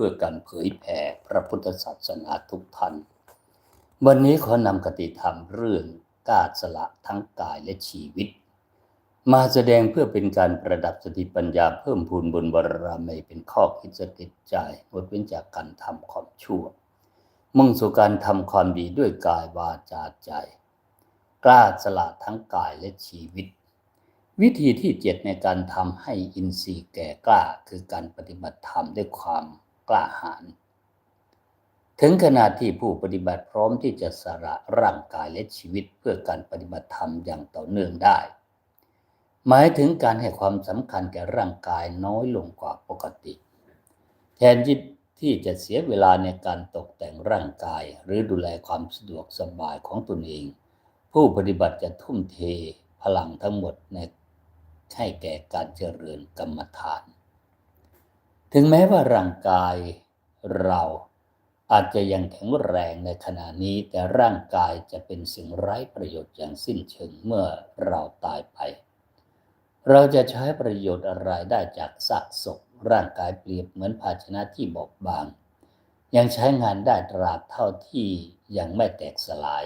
พื่อการเผยแผ่พระพุทธศาสนาทุกท่าน วันนี้ขอนำคติธรรมเรื่องกล้าสละทั้งกายและชีวิต มาแสดงเพื่อเป็นการประดับสติปัญญาเพิ่มพูนบนบารมีเป็นข้อคิดสติดใจงดเว้นจากการทำความชั่ว มุ่งสู่การทำความดีด้วยกายวาจาใจ กล้าสละทั้งกายและชีวิต วิธีที่เจ็ดในการทำให้อินทรีย์แก่กล้าคือการปฏิบัติธรรมด้วยความ กล้าหาญถึงขนาดที่ผู้ปฏิบัติพร้อมที่จะสละร่างกายและชีวิตเพื่อการปฏิบัติธรรมอย่างต่อเนื่องได้ หมายถึงการให้ความสำคัญแก่ร่างกายน้อยลงกว่าปกติ แทนที่จะเสียเวลาในการตกแต่งร่างกายหรือดูแลความสะดวกสบายของตนเอง ผู้ปฏิบัติจะทุ่มเทพลังทั้งหมดในให้แก่การเจริญกรรมฐาน ถึงแม้ว่าร่างกายเราอาจจะยังแข็งแรงในขณะนี้ แต่ร่างกายจะเป็นสิ่งไร้ประโยชน์อย่างสิ้นเชิงเมื่อเราตายไป เราจะใช้ประโยชน์อะไรได้จากซากศพร่างกายเปรียบเหมือนภาชนะที่บอบบาง ยังใช้งานได้ตราบเท่าที่ยังไม่แตกสลาย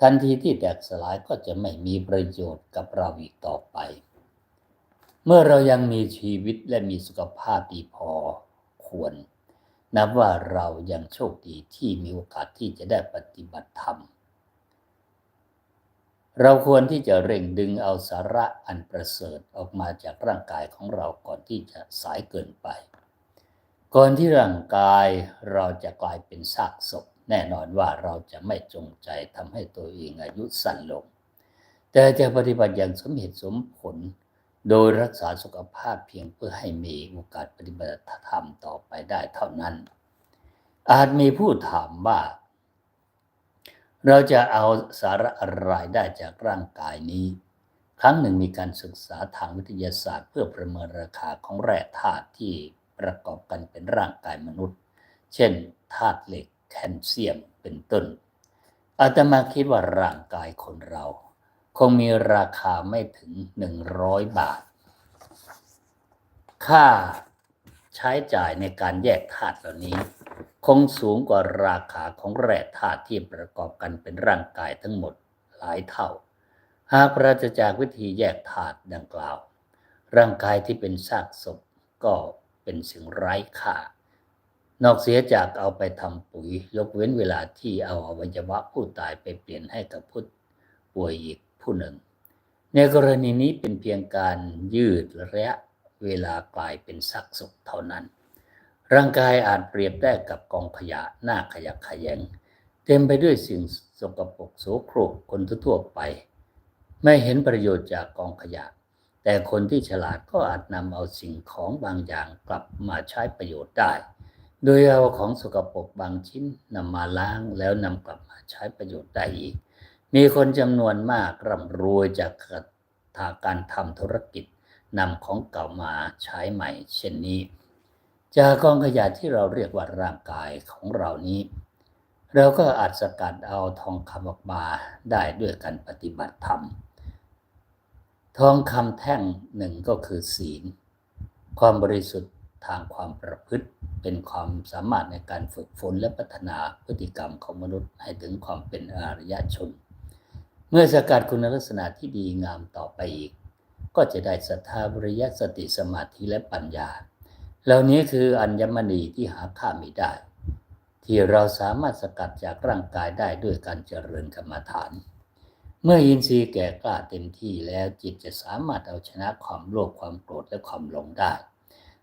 ทันทีที่แตกสลายก็จะไม่มีประโยชน์กับเราอีกต่อไป เมื่อเรายังมีชีวิตและมีสุขภาพดีพอควร นับว่าเรายังโชคดีที่มีโอกาสที่จะได้ปฏิบัติธรรม เราควรที่จะเร่งดึงเอาสาระอันประเสริฐออกมาจากร่างกายของเราก่อนที่จะสายเกินไป ก่อนที่ร่างกายเราจะกลายเป็นซากศพ แน่นอนว่าเราจะไม่จงใจทำให้ตัวเองอายุสั้นลง แต่จะปฏิบัติอย่างสมเหตุสมผล โดยรักษาสุขภาพเพียงเพื่อให้มีโอกาสปฏิบัติธรรมต่อไปได้เท่านั้น อาจมีผู้ถามว่า เราจะเอาสาระอะไรได้จากร่างกายนี้ ครั้งหนึ่งมีการศึกษาทางวิทยาศาสตร์ เพื่อประเมินราคาของแร่ธาตุที่ประกอบกันเป็นร่างกายมนุษย์ เช่นธาตุเหล็กแคลเซียมเป็นต้นอาตมาคิดว่าร่างกายคนเรา คงมีราคาไม่ถึง100บาท ค่าใช้จ่ายในการแยกธาตุเหล่านี้ คงสูงกว่าราคาของแร่ธาตุที่ประกอบกันเป็นร่างกายทั้งหมดหลายเท่า หากปราศจากวิธีแยกธาตุดังกล่าว ร่างกายที่เป็นซากศพก็เป็นสิ่งไร้ค่า นอกเสียจากเอาไปทำปุ๋ยยกเว้นเวลาที่เอาอวัยวะผู้ตายไปเปลี่ยนให้กับผู้ป่วยอีก ผู้หนึ่ง ในกรณีนี้เป็นเพียงการยืดระยะเวลากลายเป็นซากศพเท่านั้น ร่างกายอาจเปรียบได้กับกองขยะหน้าขยะขยงเต็มไปด้วยสิ่งสกปรกโสโครกคนทั่วไป ไม่เห็นประโยชน์จากกองขยะ แต่คนที่ฉลาดก็อาจนำเอาสิ่งของบางอย่างกลับมาใช้ประโยชน์ได้ โดยเอาของสกปรกบางชิ้นนำมาล้างแล้วนำกลับมาใช้ประโยชน์ได้อีก มีคนจำนวนมากร่ำรวยจากการทำธุรกิจนำของเก่ามาใช้ใหม่ เช่นนี้ จากกองขยะที่เราเรียกว่าร่างกายของเรานี้ เราก็อาจสกัดเอาทองคำออกมาได้ด้วยการปฏิบัติธรรม ทองคำแท่งหนึ่งก็คือศีล ความบริสุทธิ์ทางความประพฤติเป็นความสามารถในการฝึกฝนและพัฒนาพฤติกรรมของมนุษย์ให้ถึงความเป็นอารยชน เมื่อสกัดคุณลักษณะที่ดีงามต่อไปอีก ก็จะได้ศรัทธาบริยสติสมาธิและปัญญา เหล่านี้คืออัญมณีที่หาค่าไม่ได้ ที่เราสามารถสกัดจากร่างกายได้ด้วยการเจริญกรรมฐาน เมื่ออินทรีย์แก่กล้าเต็มที่แล้วจิตจะสามารถเอาชนะความโลภความโกรธและความหลงได้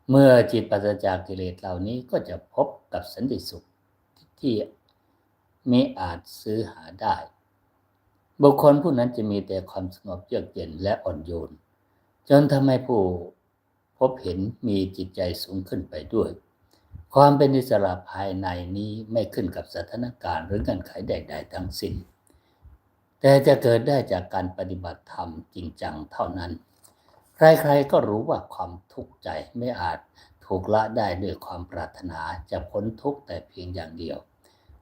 เมื่อจิตปราศจากกิเลสเหล่านี้ก็จะพบกับสันติสุขที่ไม่อาจซื้อหาได้ บุคคลผู้นั้นจะมีแต่ความสงบเยือกเย็นและอ่อนโยน จนทำให้ผู้พบเห็นมีจิตใจสูงขึ้นไปด้วย ความเป็นอิสระภายในนี้ไม่ขึ้นกับสถานการณ์หรือเงื่อนไขใด ๆ ทั้งสิ้น แต่จะเกิดได้จากการปฏิบัติธรรมจริงจังเท่านั้น ใครๆก็รู้ว่าความทุกข์ใจไม่อาจถูกละได้ด้วยความปรารถนาจะพ้นทุกข์แต่เพียงอย่างเดียว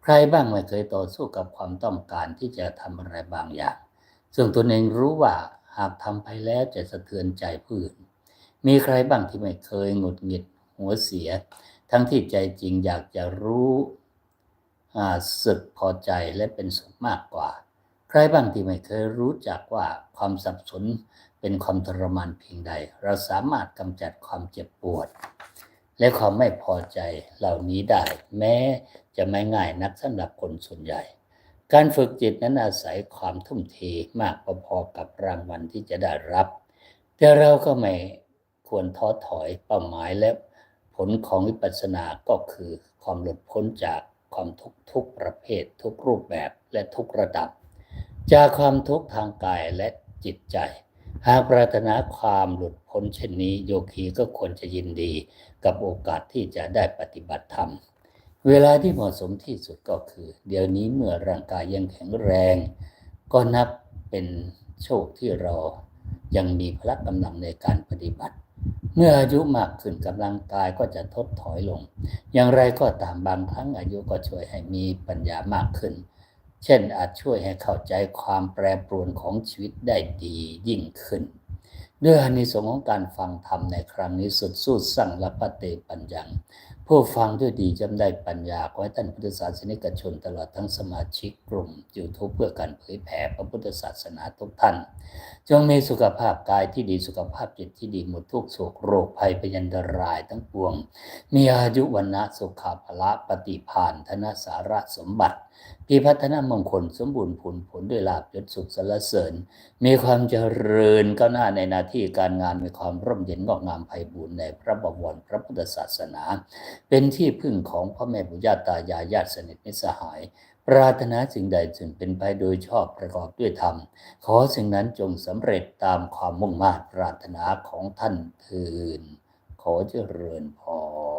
ใครบ้างไม่เคยต่อสู้กับความต้องการที่จะทำอะไรบางอย่าง ซึ่งตนเองรู้ว่าหากทำไปแล้วจะสะเทือนใจผู้อื่น มีใครบ้างที่ไม่เคยหงุดหงิดหัวเสีย ทั้งที่ใจจริงอยากจะรู้สึกพอใจและเป็นสุขมากกว่า ใครบ้างที่ไม่เคยรู้จักว่าความสับสนเป็นความทรมานเพียงใด เราสามารถกำจัดความเจ็บปวด และความไม่พอใจเหล่านี้ได้ แม้ จะไม่ง่ายนักสำหรับคนส่วนใหญ่ การฝึกจิตนั้นอาศัยความทุ่มเทมากพอๆกับรางวัลที่จะได้รับ แต่เราก็ไม่ควรท้อถอยเป้าหมายและผลของวิปัสสนาก็คือความหลุดพ้นจากความทุกข์ทุกประเภท ทุกรูปแบบและทุกระดับ จากความทุกข์ทางกายและจิตใจ หากปรารถนาความหลุดพ้นเช่นนี้ โยคีก็ควรจะยินดีกับโอกาสที่จะได้ปฏิบัติธรรม เวลาที่เหมาะสมที่สุดก็คือ เดี๋ยวนี้เมื่อร่างกายยังแข็งแรง ก็นับเป็นโชคที่เรายังมีพละกำลังในการปฏิบัติ เมื่ออายุมากขึ้นกำลังกายก็จะทดถอยลง อย่างไรก็ตามบางครั้งอายุก็ช่วยให้มีปัญญามากขึ้น เช่นอาจช่วยให้เข้าใจความแปรปรวนของชีวิตได้ดียิ่งขึ้นด้วยอานิสงส์ของการฟังธรรมในครั้งนี้สุดสู้สั่งละปะเตปัญญัง ผู้ฟังด้วยดีจำได้ปัญญาขอให้ท่านพุทธศาสนิกชนตลอดทั้งสมาชิกกลุ่มยูทูบเพื่อการเผยแผ่พระพุทธศาสนาทุกท่าน จงมีสุขภาพกายที่ดีสุขภาพจิตที่ดีหมดทุกโศกโรคภัยพยันตรายทั้งปวง มีอายุวันนะสุขภาละปฏิพานธนสาระสมบัติ ปีพัฒนามงคลสมบูรณ์ผลผลด้วยลาบยศสุขสรรเสริญ มีความเจริญก้าวหน้าในหน้าที่การงานมีความร่มเย็นงอกงามไพบูรณ์ในพระบวรพระพุทธศาสนา เป็นที่พึ่งของพ่อแม่ปุญญาตายายญาติสนิทมิสหาย ปรารถนาสิ่งใดจึงเป็นไปโดยชอบประกอบด้วยธรรม ขอสิ่งนั้นจงสำเร็จตามความมุ่งมา่ปรารถนาของท่านเทินขอเจริญพร